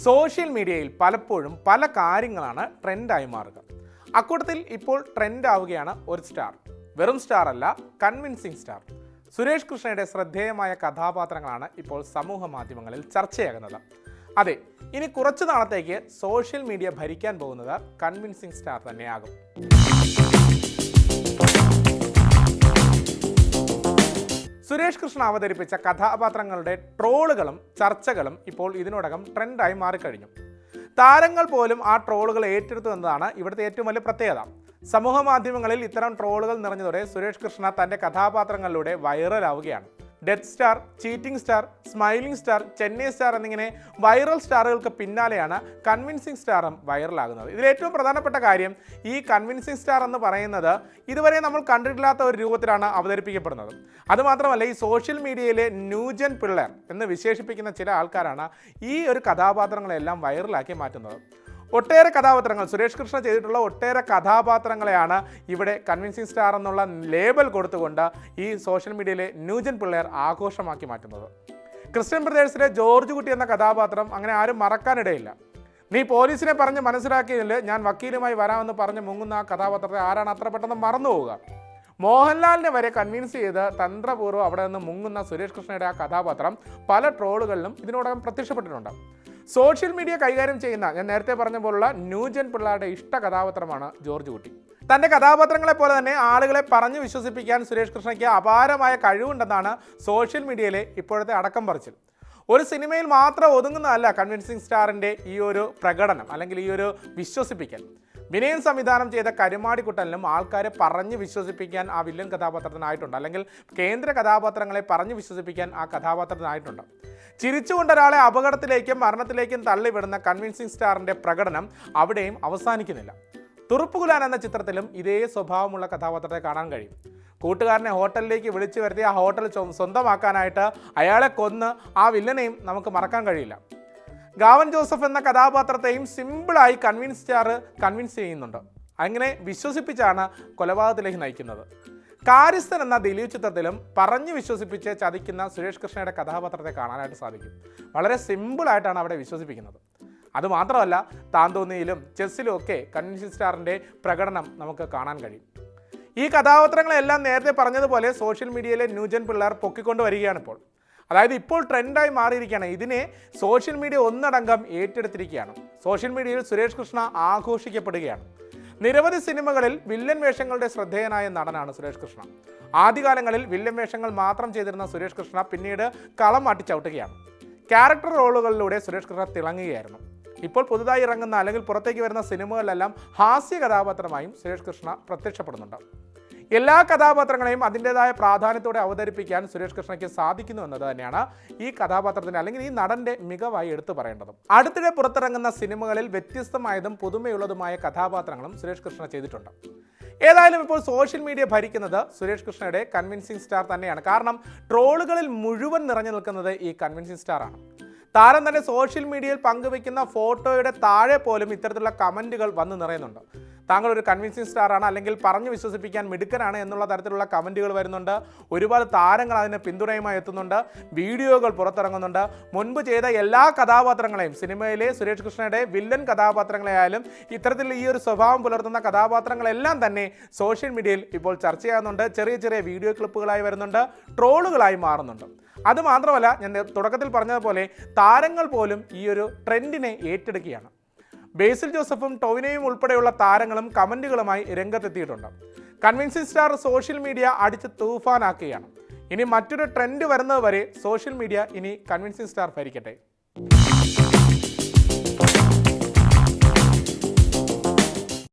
Social മീഡിയയിൽ പലപ്പോഴും പല കാര്യങ്ങളാണ് ട്രെൻഡായി മാറുക. അക്കൂട്ടത്തിൽ ഇപ്പോൾ ട്രെൻഡ് ആവുകയാണ് ഒരു സ്റ്റാർ. വെറും സ്റ്റാർ അല്ല കൺവിൻസിങ് സ്റ്റാർ. സുരേഷ് കൃഷ്ണയുടെ ശ്രദ്ധേയമായ കഥാപാത്രങ്ങളാണ് ഇപ്പോൾ സമൂഹ മാധ്യമങ്ങളിൽ ചർച്ചയാകുന്നത്. അതെ ഇനി കുറച്ചു നാളത്തേക്ക് സോഷ്യൽ മീഡിയ ഭരിക്കാൻ പോകുന്നത് കൺവിൻസിങ് സ്റ്റാർ തന്നെയാകും. സുരേഷ് കൃഷ്ണ അവതരിപ്പിച്ച കഥാപാത്രങ്ങളുടെ ട്രോളുകളും ചർച്ചകളും ഇപ്പോൾ ഇതിനോടകം ട്രെൻഡായി മാറിക്കഴിഞ്ഞു. താരങ്ങൾ പോലും ആ ട്രോളുകൾ ഏറ്റെടുത്തു എന്നതാണ് ഇവിടുത്തെ ഏറ്റവും വലിയ പ്രത്യേകത. സമൂഹ മാധ്യമങ്ങളിൽ ഇത്തരം ട്രോളുകൾ നിറഞ്ഞതോടെ സുരേഷ് കൃഷ്ണ തന്റെ കഥാപാത്രങ്ങളിലൂടെ വൈറലാവുകയാണ്. Death star cheating star smiling star Chennai star എന്നിങ്ങനെ വൈറൽ സ്റ്റാറുകൾക്ക് പിന്നാലെയാണ് കൺവിൻസിംഗ് സ്റ്റാറും വൈറലാകുന്നത് ഇതിൽ ഏറ്റവും പ്രധാനപ്പെട്ട കാര്യം ഈ കൺവിൻസിംഗ് സ്റ്റാർ എന്ന് പറയുന്നത് ഇതുവരെ നമ്മൾ കണ്ടിട്ടില്ലാത്ത ഒരു രൂപത്തിലാണ് അവതരിപ്പിക്കപ്പെടുന്നത്. അതുമാത്രമല്ല ഈ സോഷ്യൽ മീഡിയയിലെ ന്യൂജൻ പിള്ളേർ എന്ന് വിശേഷിപ്പിക്കുന്ന ചില ആൾക്കാരാണ് ഈ ഒരു കഥാപാത്രങ്ങളെല്ലാം വൈറലാക്കി മാറ്റുന്നത്. ഒട്ടേറെ കഥാപാത്രങ്ങൾ സുരേഷ് കൃഷ്ണ ചെയ്തിട്ടുള്ള ഒട്ടേറെ കഥാപാത്രങ്ങളെയാണ് ഇവിടെ കൺവിൻസിങ് സ്റ്റാർ എന്നുള്ള ലേബൽ കൊടുത്തുകൊണ്ട് ഈ സോഷ്യൽ മീഡിയയിലെ ന്യൂജൻ പിള്ളേർ ആഘോഷമാക്കി മാറ്റുന്നത്. ക്രിസ്ത്യൻ ബ്രദേഴ്സിലെ ജോർജ് കുട്ടി എന്ന കഥാപാത്രം അങ്ങനെ ആരും മറക്കാനിടയില്ല. നീ പോലീസിനെ പറഞ്ഞ് മനസ്സിലാക്കിയതിൽ ഞാൻ വക്കീലുമായി വരാമെന്ന് പറഞ്ഞ് മുങ്ങുന്ന ആ കഥാപാത്രത്തെ ആരാണ് അത്ര പെട്ടെന്ന് മറന്നു പോവുക? മോഹൻലാലിനെ വരെ കൺവിൻസ് ചെയ്ത് തന്ത്രപൂർവം അവിടെ നിന്ന് മുങ്ങുന്ന സുരേഷ് കൃഷ്ണയുടെ ആ കഥാപാത്രം പല ട്രോളുകളിലും ഇതിനോടകം പ്രത്യക്ഷപ്പെട്ടിട്ടുണ്ട്. സോഷ്യൽ മീഡിയ കൈകാര്യം ചെയ്യുന്ന ഞാൻ നേരത്തെ പറഞ്ഞ പോലുള്ള ന്യൂജൻ പിള്ളേരുടെ ഇഷ്ട കഥാപാത്രമാണ് ജോർജ് കുട്ടി. തന്റെ കഥാപാത്രങ്ങളെ പോലെ തന്നെ ആളുകളെ പറഞ്ഞു വിശ്വസിപ്പിക്കാൻ സുരേഷ് കൃഷ്ണയ്ക്ക് അപാരമായ കഴിവുണ്ടെന്നാണ് സോഷ്യൽ മീഡിയയിലെ ഇപ്പോഴത്തെ അടക്കം പറച്ചിൽ. ഒരു സിനിമയിൽ മാത്രം ഒതുങ്ങുന്നതല്ല കൺവിൻസിങ് സ്റ്റാറിന്റെ ഈ ഒരു പ്രകടനം അല്ലെങ്കിൽ ഈ ഒരു വിശ്വസിപ്പിക്കൽ. വിനയൻ സംവിധാനം ചെയ്ത കരുമാടിക്കുട്ടലിനും ആൾക്കാരെ പറഞ്ഞ് വിശ്വസിപ്പിക്കാൻ ആ വില്ലൻ കഥാപാത്രത്തിനായിട്ടുണ്ട്. അല്ലെങ്കിൽ കേന്ദ്ര കഥാപാത്രങ്ങളെ പറഞ്ഞ് വിശ്വസിപ്പിക്കാൻ ആ കഥാപാത്രത്തിനായിട്ടുണ്ട്. ചിരിച്ചുകൊണ്ട് ഒരാളെ അപകടത്തിലേക്കും മരണത്തിലേക്കും തള്ളിവിടുന്ന കൺവിൻസിങ് സ്റ്റാറിന്റെ പ്രകടനം അവിടെയും അവസാനിക്കുന്നില്ല. തുറുപ്പുകുലാൻ എന്ന ചിത്രത്തിലും ഇതേ സ്വഭാവമുള്ള കഥാപാത്രത്തെ കാണാൻ കഴിയും. കൂട്ടുകാരനെ ഹോട്ടലിലേക്ക് വിളിച്ചു വരുത്തി ആ ഹോട്ടൽ സ്വന്തമാക്കാനായിട്ട് അയാളെ കൊന്ന് ആ വില്ലനെയും നമുക്ക് മറക്കാൻ കഴിയില്ല. ഗാവൻ ജോസഫ് എന്ന കഥാപാത്രത്തെയും സിമ്പിളായി കൺവിൻസ് സ്റ്റാർ കൺവിൻസ് ചെയ്യുന്നുണ്ട്. അങ്ങനെ വിശ്വസിപ്പിച്ചാണ് കൊലപാതകത്തിലേക്ക് നയിക്കുന്നത്. കാര്യസ്ഥൻ എന്ന ദിലീപ് ചിത്രത്തിലും പറഞ്ഞു വിശ്വസിപ്പിച്ച് ചതിക്കുന്ന സുരേഷ് കൃഷ്ണയുടെ കഥാപാത്രത്തെ കാണാനായിട്ട് സാധിക്കും. വളരെ സിമ്പിളായിട്ടാണ് അവിടെ വിശ്വസിപ്പിക്കുന്നത്. അതുമാത്രമല്ല താന്തോന്നിയിലും ചെസ്സിലും ഒക്കെ കൺവിൻസിംഗ് സ്റ്റാറിന്റെ പ്രകടനം നമുക്ക് കാണാൻ കഴിയും. ഈ കഥാപാത്രങ്ങളെല്ലാം നേരത്തെ പറഞ്ഞതുപോലെ സോഷ്യൽ മീഡിയയിലെ ന്യൂജൻ പിള്ളേർ പൊക്കിക്കൊണ്ട് വരികയാണ് ഇപ്പോൾ അതായത് ഇപ്പോൾ ട്രെൻഡായി മാറിയിരിക്കുകയാണ്. ഇതിനെ സോഷ്യൽ മീഡിയ ഒന്നടങ്കം ഏറ്റെടുത്തിരിക്കുകയാണ്. സോഷ്യൽ മീഡിയയിൽ സുരേഷ് കൃഷ്ണ ആഘോഷിക്കപ്പെടുകയാണ്. നിരവധി സിനിമകളിൽ വില്ലൻ വേഷങ്ങളുടെ ശ്രദ്ധേയനായ നടനാണ് സുരേഷ് കൃഷ്ണ. ആദ്യകാലങ്ങളിൽ വില്ലൻ വേഷങ്ങൾ മാത്രം ചെയ്തിരുന്ന സുരേഷ് കൃഷ്ണ പിന്നീട് കളം മാറ്റിച്ചവിട്ടുകയാണ്. ക്യാരക്ടർ റോളുകളിലൂടെ സുരേഷ് കൃഷ്ണ തിളങ്ങുകയായിരുന്നു. ഇപ്പോൾ പുതുതായി ഇറങ്ങുന്ന അല്ലെങ്കിൽ പുറത്തേക്ക് വരുന്ന സിനിമകളിലെല്ലാം ഹാസ്യ കഥാപാത്രമായും സുരേഷ് കൃഷ്ണ പ്രത്യക്ഷപ്പെടുന്നുണ്ട്. എല്ലാ കഥാപാത്രങ്ങളെയും അതിന്റെതായ പ്രാധാന്യത്തോടെ അവതരിപ്പിക്കാൻ സുരേഷ് കൃഷ്ണയ്ക്ക് സാധിക്കുന്നു എന്നത് തന്നെയാണ് ഈ കഥാപാത്രത്തിന്റെ അല്ലെങ്കിൽ ഈ നടന്റെ മികവായി എടുത്തു പറയേണ്ടതും. അടുത്തിടെ പുറത്തിറങ്ങുന്ന സിനിമകളിൽ വ്യത്യസ്തമായതും പുതുമയുള്ളതുമായ കഥാപാത്രങ്ങളും സുരേഷ് കൃഷ്ണ ചെയ്തിട്ടുണ്ട്. ഏതായാലും ഇപ്പോൾ സോഷ്യൽ മീഡിയ ഭരിക്കുന്നത് സുരേഷ് കൃഷ്ണയുടെ കൺവിൻസിംഗ് സ്റ്റാർ തന്നെയാണ്. കാരണം ട്രോളുകളിൽ മുഴുവൻ നിറഞ്ഞു നിൽക്കുന്നത് ഈ കൺവിൻസിംഗ് സ്റ്റാർ ആണ്. താരം തന്നെ സോഷ്യൽ മീഡിയയിൽ പങ്കുവെക്കുന്ന ഫോട്ടോയുടെ താഴെ പോലും ഇത്തരത്തിലുള്ള കമന്റുകൾ വന്ന് നിറയുന്നുണ്ട്. താങ്കൾ ഒരു കൺവിൻസിങ് സ്റ്റാറാണ് അല്ലെങ്കിൽ പറഞ്ഞു വിശ്വസിപ്പിക്കാൻ മിടുക്കനാണ് എന്നുള്ള തരത്തിലുള്ള കമന്റുകൾ വരുന്നുണ്ട്. ഒരുപാട് താരങ്ങൾ അതിന് പിന്തുണയുമായി എത്തുന്നുണ്ട്. വീഡിയോകൾ പുറത്തിറങ്ങുന്നുണ്ട്. മുൻപ് ചെയ്ത എല്ലാ കഥാപാത്രങ്ങളെയും സിനിമയിലെ സുരേഷ് കൃഷ്ണയുടെ വില്ലൻ കഥാപാത്രങ്ങളെയായാലും ഇത്തരത്തിൽ ഈ ഒരു സ്വഭാവം പുലർത്തുന്ന കഥാപാത്രങ്ങളെല്ലാം തന്നെ സോഷ്യൽ മീഡിയയിൽ ഇപ്പോൾ ചർച്ച ചെറിയ ചെറിയ വീഡിയോ ക്ലിപ്പുകളായി വരുന്നുണ്ട്. ട്രോളുകളായി മാറുന്നുണ്ട്. അതുമാത്രമല്ല ഞാൻ തുടക്കത്തിൽ പറഞ്ഞതുപോലെ താരങ്ങൾ പോലും ഈ ഒരു ട്രെൻഡിനെ ഏറ്റെടുക്കുകയാണ്. ബേസിൽ ജോസഫും ടോവിനയും ഉൾപ്പെടെയുള്ള താരങ്ങളും കമന്റുകളുമായി രംഗത്തെത്തിയിട്ടുണ്ട്. കൺവിൻസിംഗ് സ്റ്റാർ സോഷ്യൽ മീഡിയ അടിച്ച് തൂഫാനാക്കുകയാണ്. ഇനി മറ്റൊരു ട്രെൻഡ് വരുന്നത് വരെ സോഷ്യൽ മീഡിയ ഇനി കൺവിൻസിംഗ് സ്റ്റാർ ഭരിക്കട്ടെ.